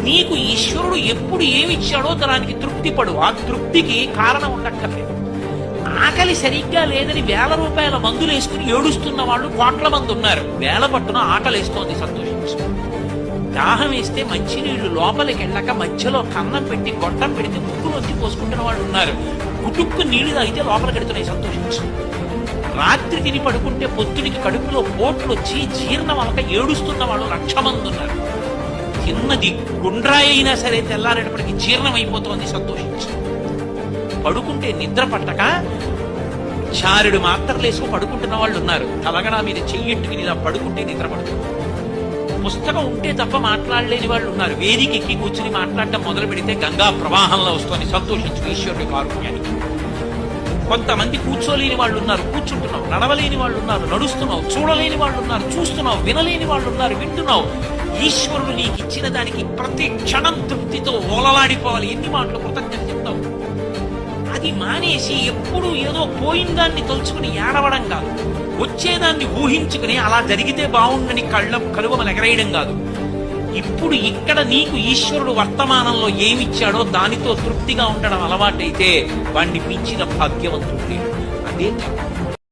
నీకు ఈశ్వరుడు ఎప్పుడు ఏమిచ్చాడో దానికి తృప్తి పడు. ఆ తృప్తికి కారణం ఉండక్కర్లేదు. ఆకలి సరిగ్గా లేదని వేల రూపాయల మందులు వేసుకుని ఏడుస్తున్న వాళ్ళు కోట్ల మంది ఉన్నారు. వేల పట్టున ఆకలేస్తోంది సంతోషించు. దాహం వేస్తే మంచినీళ్ళు లోపలికి వెళ్ళక మధ్యలో కన్నం పెట్టి గొట్టం పెడితే ముక్కు పోసుకుంటున్న వాళ్ళు ఉన్నారు. గుటుక్కు నీళ్ళు తాగితే లోపలికి వెడుతున్నాయి సంతోషించు. రాత్రి తిని పడుకుంటే పొత్తుడికి కడుపులో పోట్లు వచ్చి జీర్ణం అలక ఏడుస్తున్న వాళ్ళు లక్ష మంది ఉన్నారు. చిన్నది గుండ్రాయి అయినా సరే తెల్లారేటప్పటికి జీర్ణం అయిపోతోంది పడుకుంటే నిద్ర పట్టక చారుడు మాత్రలు పడుకుంటున్న వాళ్ళు ఉన్నారు తలగడా మీద చెయ్యెట్టుకుని ఇలా పడుకుంటే నిద్ర పడుతుంది పుస్తకం ఉంటే తప్ప మాట్లాడలేని వాళ్ళు ఉన్నారు వేదిక ఎక్కి కూర్చుని మాట్లాడటం మొదలు పెడితే గంగా ప్రవాహంలో వస్తుంది. సంతోషించు ఈశ్వరుడి కారుణ్యానికి కొంతమంది కూర్చోలేని వాళ్ళు ఉన్నారు కూర్చుంటున్నావు నడవలేని వాళ్ళు ఉన్నారు నడుస్తున్నావు చూడలేని వాళ్ళు ఉన్నారు చూస్తున్నావు వినలేని వాళ్ళు ఉన్నారు వింటున్నావు. ఈశ్వరుడు నీకు ఇచ్చిన దానికి ప్రతి క్షణం తృప్తితో ఓలలాడిపోవాలి. ఎన్ని మాటలు కృతజ్ఞత చెప్తావు? అది మానేసి ఎప్పుడు ఏదో పోయిన దాన్ని తలుచుకుని ఏడవడం కాదు. వచ్చేదాన్ని ఊహించుకుని అలా జరిగితే బాగుండని కళ్ళ కలువమలు ఎగరేయడం కాదు. ఇప్పుడు ఇక్కడ నీకు ఈశ్వరుడు వర్తమానంలో ఏమిచ్చాడో దానితో తృప్తిగా ఉండడం అలవాటైతే వాణ్ణి మించిన భాగ్యవంతుడు అదే